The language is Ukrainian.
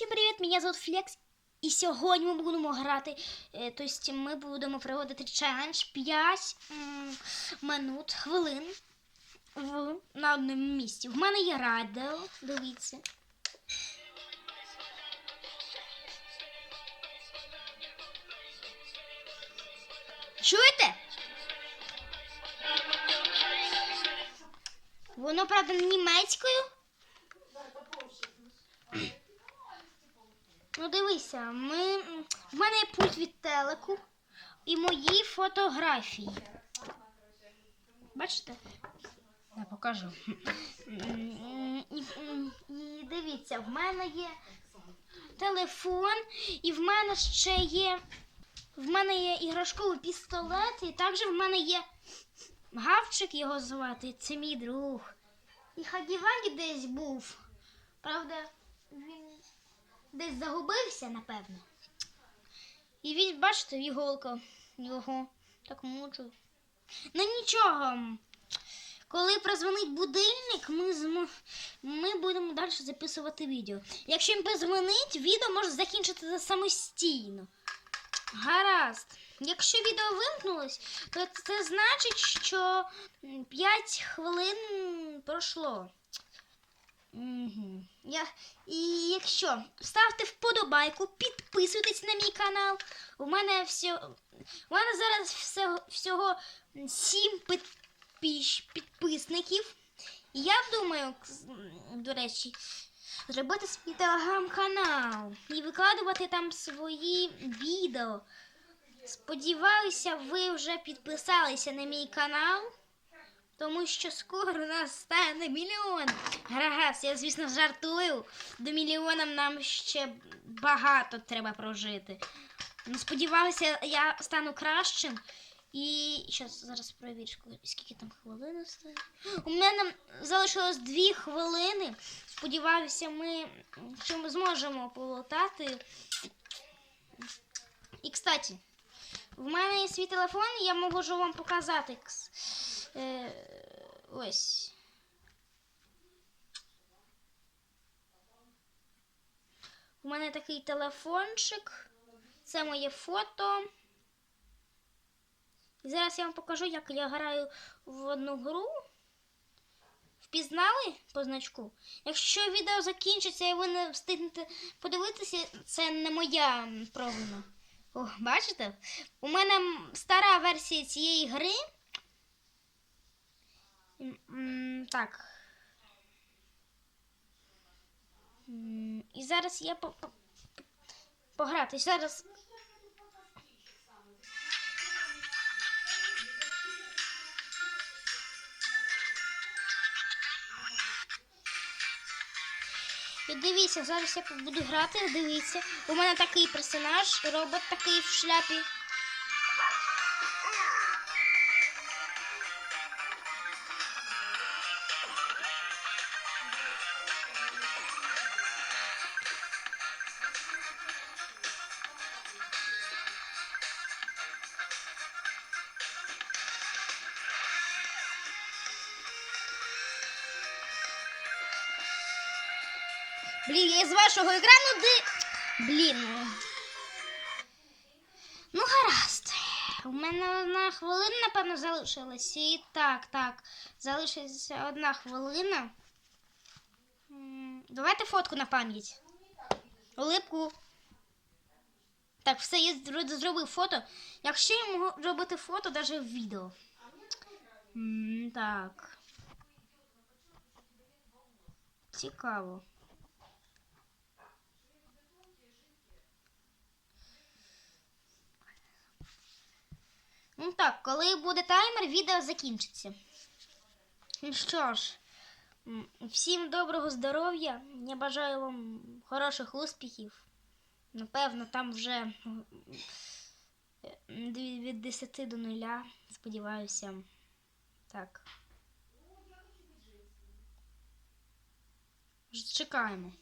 Всім привіт! Мене звуть Флекс. І сьогодні ми будемо грати. е, Тобто ми будемо проводити челендж 5 минут, хвилин в, на одному місці. В мене є радіо, дивіться. Чуєте? Воно, правда, німецькою. Ну, дивися, ми... в мене є пульт від телеку і мої фотографії. Бачите? Я покажу. І, і дивіться, в мене є телефон, і в мене ще є. В мене є іграшковий пістолет, і також в мене є гавчик його звати. Це мій друг. І Хагівагі десь був. Правда, він десь загубився, напевно. І він, бачите, іголка його так мучу. Ну нічого. Коли прозвонить будильник, ми, змо... ми будемо далі записувати відео. Якщо він позвонить, відео може закінчитися самостійно. Гаразд. Якщо відео вимкнулось, то це значить, що 5 хвилин пройшло. Угу. Я... І якщо ставте вподобайку, підписуйтесь на мій канал. У мене всього, у мене зараз всього, всього 7 підпіш... підписників. Я думаю, до речі, зробити свій телеграм-канал і викладувати там свої відео. Сподіваюся, ви вже підписалися на мій канал. Тому що скоро нас стане мільйон. Гаразд, я, звісно, жартую. До мільйона нам ще багато треба прожити. Ну, сподіваюся, я стану кращим. І щас зараз перевірю, скільки там хвилин осталось. У мене залишилось дві хвилини. Сподіваюся, ми, що ми зможемо полотати. І, кстати, в мене є свій телефон, я можу вам показати. Е, ось. У мене такий телефончик. Це моє фото. І зараз я вам покажу, як я граю в одну гру. Впізнали по значку? Якщо відео закінчиться і ви не встигнете подивитися, це не моя провина. О, бачите? У мене стара версія цієї гри. Так. І зараз я по, пограти. Зараз. І дивіться, зараз я буду грати, дивіться. У мене такий персонаж, робот такий в шляпі. Блін, я з вашого екрану ди. Блін. ну. Гаразд. У мене одна хвилина, напевно, залишилась. І так, так. Залишилася одна хвилина. Давайте фотку на пам'ять. Улипку. Так, все, я зробив фото. Якщо я можу робити фото, навіть в відео. Так. Цікаво. Ну так, коли буде таймер, відео закінчиться. Ну що ж, всім доброго здоров'я. Я бажаю вам хороших успіхів. Напевно, там вже від 10 до 0. Сподіваюся. Так. Чекаємо.